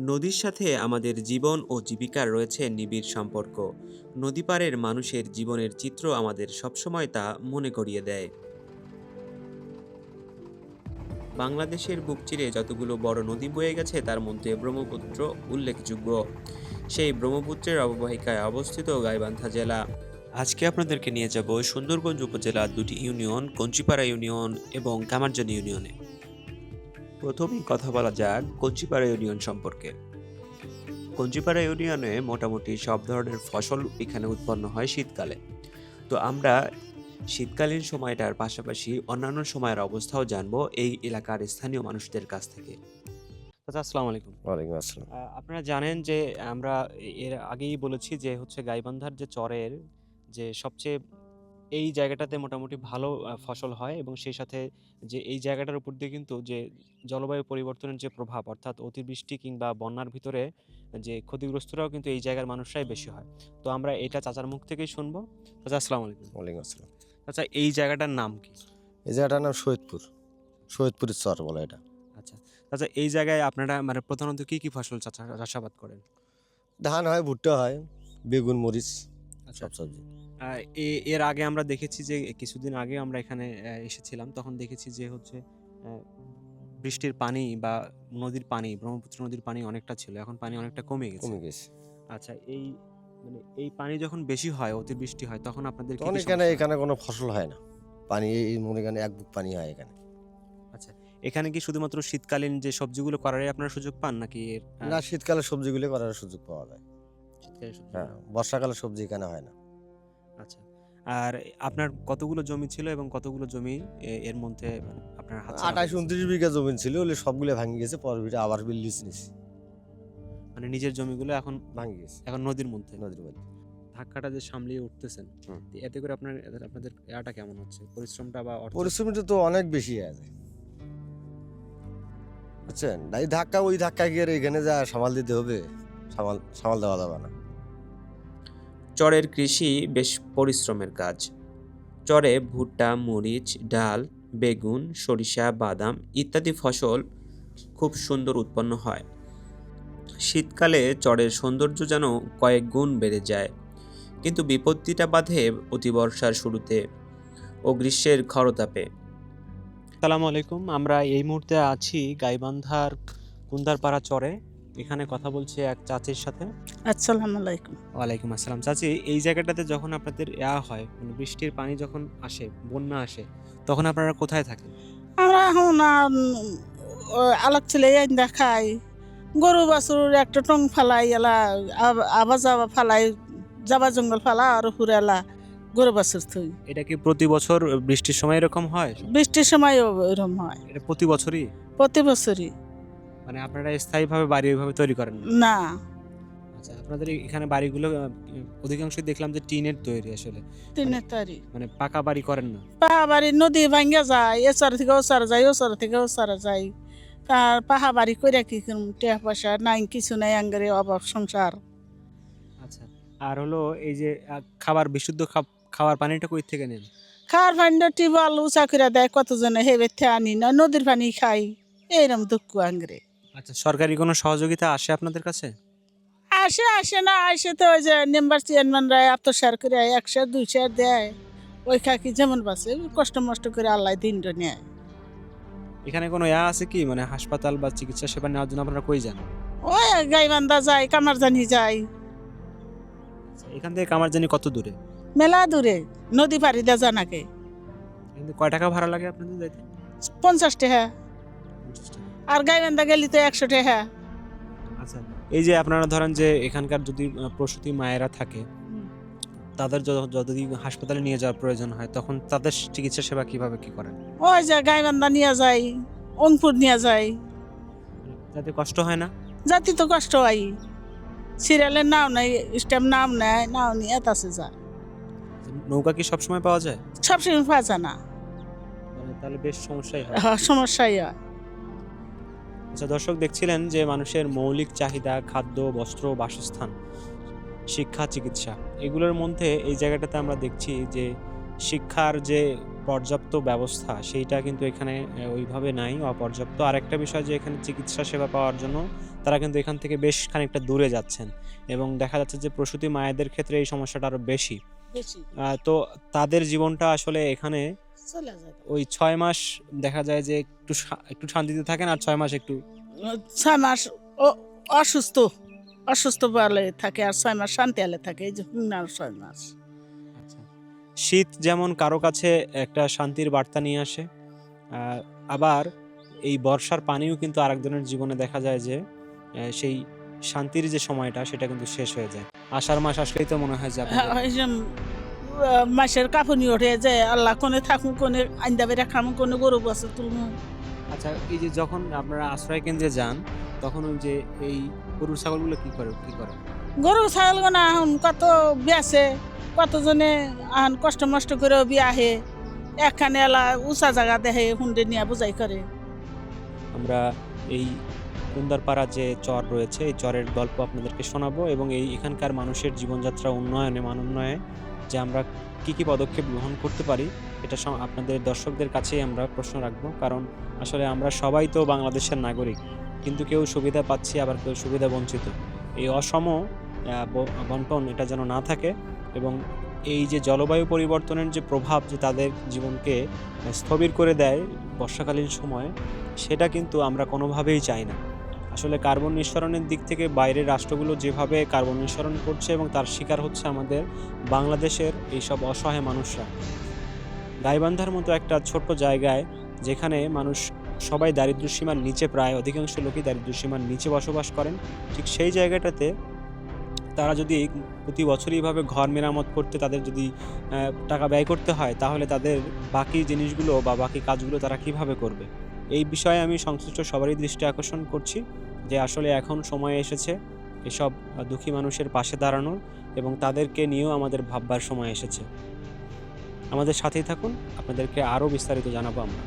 নদীর সাথে আমাদের জীবন ও জীবিকার রয়েছে নিবিড় সম্পর্ক। নদী পাড়ের মানুষের জীবনের চিত্র আমাদের সবসময় তা মনে করিয়ে দেয়। বাংলাদেশের বুক চিরে যতগুলো বড় নদী বয়ে গেছে, তার মধ্যে ব্রহ্মপুত্র উল্লেখযোগ্য। সেই ব্রহ্মপুত্রের অববাহিকায় অবস্থিত গাইবান্ধা জেলা। আজকে আপনাদেরকে নিয়ে যাব সুন্দরগঞ্জ উপজেলার দুটি ইউনিয়ন, কঞ্চিপাড়া ইউনিয়ন এবং কামারজানি ইউনিয়নে। প্রথমেই কথা বলা যাক কঞ্চিপাড়া ইউনিয়ন সম্পর্কে। কঞ্চিপাড়া ইউনিয়নে মোটামুটি সব ধরনের ফসল এখানে উৎপন্ন হয় শীতকালে। তো আমরা শীতকালীন সময়টার পাশাপাশি অন্যান্য সময়ের অবস্থাও জানব এই এলাকার স্থানীয় মানুষদের কাছ থেকে। আসসালামু আলাইকুম। ওয়ালাইকুম আসসালাম। আপনারা জানেন যে আমরা এর আগেই বলেছি যে হচ্ছে গাইবান্ধার যে চরের যে সবচেয়ে এই জায়গাটাতে মোটামুটি ভালো ফসল হয় এবং সেই সাথে যে এই জায়গাটার উপর দিয়ে কিন্তু যে জলবায়ু পরিবর্তনের যে প্রভাব অর্থাৎ অতিবৃষ্টি কিংবা বন্যার ভিতরে যে ক্ষতিগ্রস্তরাও কিন্তু এই জায়গার মানুষরাই বেশি হয়। তো আমরা এটা চাচার মুখ থেকেই শুনব। চাচা আসসালামু আলাইকুম। ওয়ালাইকুম আসসালাম। আচ্ছা এই জায়গাটার নাম কি? এই জায়গাটার নাম সৈয়দপুর। সৈয়দপুরের চর বলে এটা। আচ্ছা। আচ্ছা এই জায়গায় আপনারা মানে প্রধানত কী কী ফসল চাচা চাষাবাদ করেন? ধান হয় ভুট্টা হয় বেগুন মরিচ আচ্ছা। সব সবজি। আহ, এ- এর আগে আমরা দেখেছি যে কিছুদিন আগে আমরা এখানে আহ, এসেছিলাম তখন দেখেছি যে হচ্ছে আহ, বৃষ্টির পানি বা নদীর পানি ব্রহ্মপুত্র নদীর পানি অনেকটা ছিল এখন পানি অনেকটা কমে গেছে। কমে গেছে। আচ্ছা এই মানে এই পানি যখন বেশি হয় অতিবৃষ্টি হয় তখন আপনাদের কি কি এখানে সমস্যা? হয়? এখানে কোনো ফসল হয় না। পানি এই এই মনে এখানে এক বুক পানি হয় এখানে। আচ্ছা এখানে কি শুধুমাত্র শীতকালীন যে সবজিগুলো করারই আপনারা সুযোগ পান নাকি এর আহ, না শীতকালে সবজিগুলো করার সুযোগ পাওয়া যায়। শীতকালীন সবজি হ্যাঁ বর্ষাকালে সবজি এখানে হয় না। আচ্ছা। আর আপনার কতগুলো জমি ছিল এবং কতগুলো জমি এর মধ্যে আপনার হাত আঠাশ উনত্রিশ বিঘা জমি ছিল ওগুলো সবগুলো ভাঙি গেছে পরবর্তী আবার বিল লিজ নিছি। মানে নিজের জমিগুলো এখন ভাঙি গেছে। এখন নদীর মধ্যে? নদীর মধ্যে। ধাক্কাটা যে সামলিয়ে উঠতেছেন এতে করে আপনার আপনাদের ইয়াটা কেমন হচ্ছে? পরিশ্রমটা বা পরিশ্রমটা তো অনেক বেশি আছে বুঝছেন? এই ধাক্কা ওই ধাক্কা গিয়ে এখানে যা সামাল দিতে হবে সামাল সামাল দেওয়া যাবে না। চরের কৃষি বেশ পরিশ্রমের কাজ। চরে ভুট্টা, মরিচ, ডাল, বেগুন, সরিষা, বাদাম ইত্যাদি ফসল খুব সুন্দর উৎপন্ন হয়। শীতকালে চরের সৌন্দর্য যেন কয়েক গুণ বেড়ে যায়, কিন্তু বিপত্তিটা বাধে অতিবর্ষার শুরুতে ও গ্রীষ্মের খরতাপে। আসসালামু আলাইকুম, আমরা এই মুহূর্তে আছি গাইবান্ধার কুন্দারপাড়া চরে। এখানে কথা বলছি এক চাচির সাথে। আসসালামু আলাইকুম। ওয়ালাইকুম আসসালাম। চাচি এই জায়গাটাতে যখন আপনাদের ইয়া হয় মানে বৃষ্টির পানি যখন আসে বন্যা আসে তখন আপনারা কোথায় থাকেন? আমরা এখন আলোক ছেলে দেখাই। গরু বাছুর একটা টং ফালাই এলা আব- আবা যাবা ফালাই যাবা জঙ্গল ফালা আর হুরেলা গরু বাছুর থই। এটা কি প্রতি বছর বৃষ্টির সময় এরকম হয়? বৃষ্টির সময় এরকম হয়। এটা প্রতি বছরই? প্রতি বছরই। মানে আপনারা স্থায়ীভাবে বাড়ি ওইভাবে তৈরি করেন না? আচ্ছা আপনাদের এখানে বাড়িগুলো অধিকাংশই দেখলাম যে টিনের তৈরি আসলে। টিনের তারিখ মানে পাকা বাড়ি করেন না? পাকা বাড়ি নদী ভাঙ্গা যায় এসার থেকে ওসার যায় ওসার থেকে ওসার যায়। তার পাহাবাড়ি করে কি টাকা পয়সা নাই কিছু নাই আঙ্গারে অভাব সংসার। আচ্ছা আর হলো এই যে খাবার বিশুদ্ধ খাব- খাওয়ার পানিটা কই থেকে নেন? খাওয়ার পানিটা টিউবওয়েল উঁচা করে দেয় কতজনে হেবে আনি না নদীর পানি খাই। এইরকম দুঃখ আঙ্গরে। আচ্ছা সরকারি কোনো সহযোগিতা আসে আপনাদের কাছে? আসে আসে না আসে তো ওই যে মেম্বার চেয়ারম্যানরা শেয়ার করে একশো দুইশো দেয়। ওই খাকি যেমন বাসে কষ্ট মষ্ট করে আল্লাহ দিনটা নেয়। এখানে কোনো ইয়া আছে কি? মানে হাসপাতাল বা চিকিৎসা সেবা নেওয়ার জন্য আপনারা কই যান? ওই গাইবান্ধা যায় কামারজানি যায়। আচ্ছা, এখান থেকে কামারজানি কত দূরে? মেলা দূরে নদী পাড়ি দেয় জানাকে কয় টাকা ভাড়া লাগে আপনাদের যাইতে? পঞ্চাশ টাকা। আর গাইবান্ধা গেলি তো একশো টাকা। আচ্ছা এই যে আপনারা ধরেন যে এখানকার যদি প্রসূতি মায়েরা থাকে তাদের যদি হাসপাতালে নিয়ে যাওয়ার প্রয়োজন হয় তখন তাদের চিকিৎসা সেবা কীভাবে কি করেন? ওই যে গাইবান্ধা নিয়ে যায় অঙ্কুর নিয়ে যায়। যাতে কষ্ট হয় না? জাতি তো কষ্ট হয়। সিরিয়ালের নাম নাই স্ট্যাম্প নাম নেয় নাও নিয়ে আছে যা। নৌকা কি সবসময় পাওয়া যায়? সবসময় পাওয়া যায় না। মানে তাহলে বেশ সমস্যাই হয়। হ্যাঁ, সমস্যাই হয়। আচ্ছা দর্শক দেখছিলেন যে মানুষের মৌলিক চাহিদা খাদ্য বস্ত্র বাসস্থান শিক্ষা চিকিৎসা এগুলোর মধ্যে এই জায়গাটাতে আমরা দেখছি যে শিক্ষার যে পর্যাপ্ত ব্যবস্থা সেইটা কিন্তু এখানে ওইভাবে নাই অপর্যাপ্ত। আরেকটা বিষয় যে এখানে চিকিৎসা সেবা পাওয়ার জন্য তারা কিন্তু এখান থেকে বেশ খানিকটা দূরে যাচ্ছেন এবং দেখা যাচ্ছে যে প্রসূতি মায়েদের ক্ষেত্রে এই সমস্যাটা আরও বেশি। বেশি। তো তাদের জীবনটা আসলে এখানে চলে যায় ওই ছয় মাস দেখা যায় যে একটু একটু শান্তিতে থাকেন আর ছয় মাস একটু ছয় মাস ও- অসুস্থ অসুস্থ বলে থাকে আর ছয় মাস শান্তি আলে থাকে এই যে হুনার ছয় মাস। শীত যেমন কারও কাছে একটা শান্তির বার্তা নিয়ে আসে আবার এই বর্ষার পানিও কিন্তু আরেকজনের জীবনে দেখা যায় যে সেই শান্তির যে সময়টা সেটা কিন্তু শেষ হয়ে যায়। আষাঢ় মাস আসলেই তো মনে হয় যে মাসের কাপড় ওঠে যে আল্লাহ কোনে থাকুন কোনে আইন্দা বেড়া খামু কোনে গরু বসে তুলমু। আচ্ছা এই যে যখন আপনারা আশ্রয় কেন্দ্রে যান তখন ওই যে এই গরু ছাগলগুলো কি করে কি করে? গরু ছাগল গোনা এখন কত বেছে কতজনে এখন কষ্ট মষ্ট করে বিয়া আহে একখানে এলা উঁচা জায়গা দেখে হুন্ডে নিয়ে বোঝাই করে। আমরা এই কুন্দারপাড়া যে চর রয়েছে, এই চরের গল্প আপনাদেরকে শোনাবো এবং এই এখানকার মানুষের জীবনযাত্রা উন্নয়নে, মান উন্নয়নে যে আমরা কি কি পদক্ষেপ গ্রহণ করতে পারি, এটা আপনাদের দর্শকদের কাছেই আমরা প্রশ্ন রাখব। কারণ আসলে আমরা সবাই তো বাংলাদেশের নাগরিক, কিন্তু কেউ সুবিধা পাচ্ছি, আবার কেউ সুবিধা বঞ্চিত। এই অসম বন্টন এটা যেন না থাকে এবং এই যে জলবায়ু পরিবর্তনের যে প্রভাব যে তাদের জীবনকে স্থবির করে দেয় বর্ষাকালীন সময়, সেটা কিন্তু আমরা কোনোভাবেই চাই না। আসলে কার্বন নিঃসরণের দিক থেকে বাইরের রাষ্ট্রগুলো যেভাবে কার্বন নিঃসরণ করছে এবং তার শিকার হচ্ছে আমাদের বাংলাদেশের এইসব অসহায় মানুষরা। গাইবান্ধার মতো একটা ছোট্ট জায়গায় যেখানে মানুষ সবাই দারিদ্র সীমার নিচে প্রায় অধিকাংশ লোকই দারিদ্র সীমার নিচে বসবাস করেন, ঠিক সেই জায়গাটাতে তারা যদি প্রতি বছরই এইভাবে ঘর মেরামত করতে তাদের যদি টাকা ব্যয় করতে হয়, তাহলে তাদের বাকি জিনিসগুলো বা বাকি কাজগুলো তারা কীভাবে করবে? এই বিষয়ে আমি সংশ্লিষ্ট সবারই দৃষ্টি আকর্ষণ করছি। যে আসলে এখন সময় এসেছে এসব দুঃখী মানুষের পাশে দাঁড়ানোর এবং তাদেরকে নিয়েও আমাদের ভাববার সময় এসেছে। আমাদের সাথেই থাকুন, আপনাদেরকে আরও বিস্তারিত জানাব আমরা।